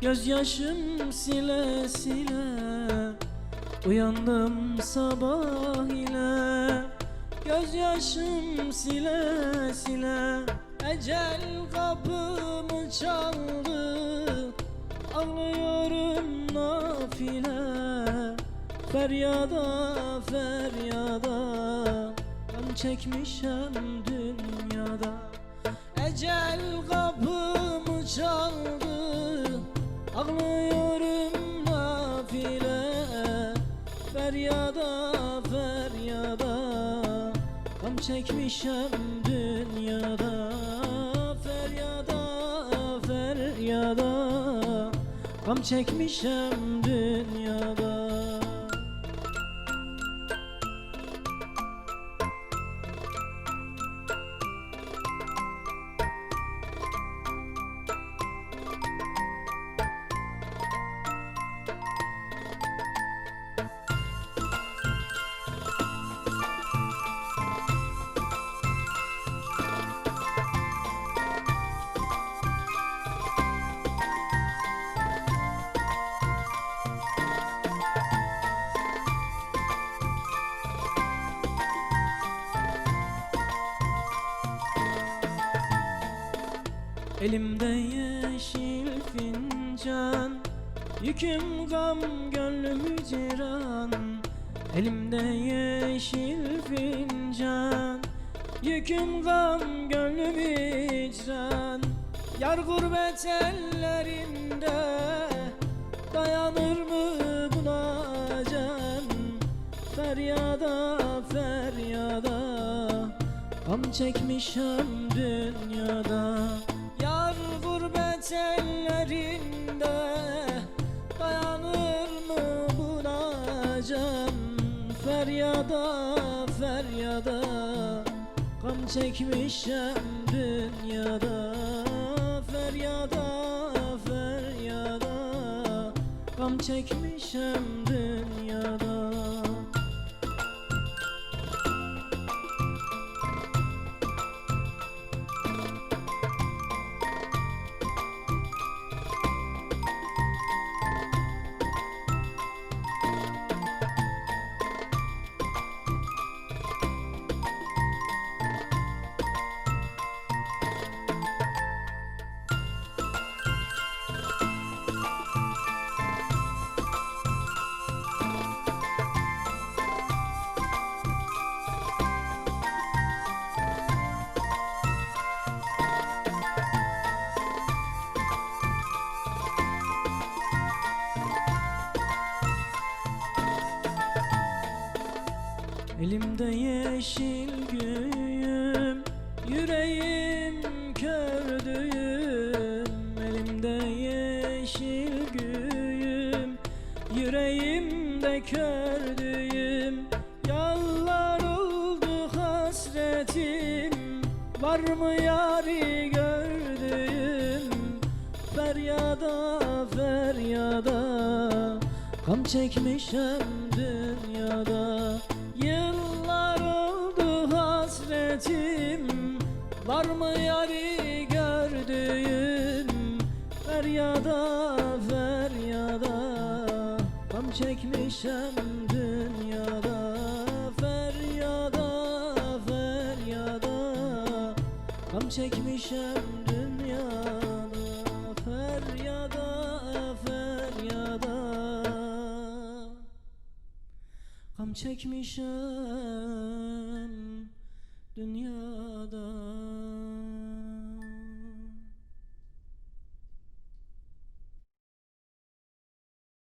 Gözyaşım sile sile Uyandım sabah ile. Gözyaşım sile sile Ecel kapımı çaldı. Ağlıyorum nafile Feryada feryada. Ben çekmişem dünyada. Ecel kapımı çaldı çekmişem dünyada Feryada feryada. Gam çekmişem dünyada Elimde yeşil fincan Yüküm gam gönlüm hicran Elimde yeşil fincan Yüküm gam gönlüm hicran Yar gurbet ellerinde Dayanır mı buna can? Feryada feryada Gam çekmişem dünyada gurbet ellerinde Dayanır mı buna can? Feryada feryada Gam çekmişem dünyada. Feryada feryada Gam çekmişem dünyada Elimde yeşil güğüm Yüreğim kördüğüm Elimde yeşil güğüm Yüreğimde kördüğüm Yallar oldu hasretim Var mı yari gördüğüm? Feryada feryada Gam çekmişem dünyada hasretim Var mı yari gördüğüm Feryada feryada Gam çekmişem dünyada. Feryada feryada Gam çekmişem dünyada. Feryada feryada Gam çekmişem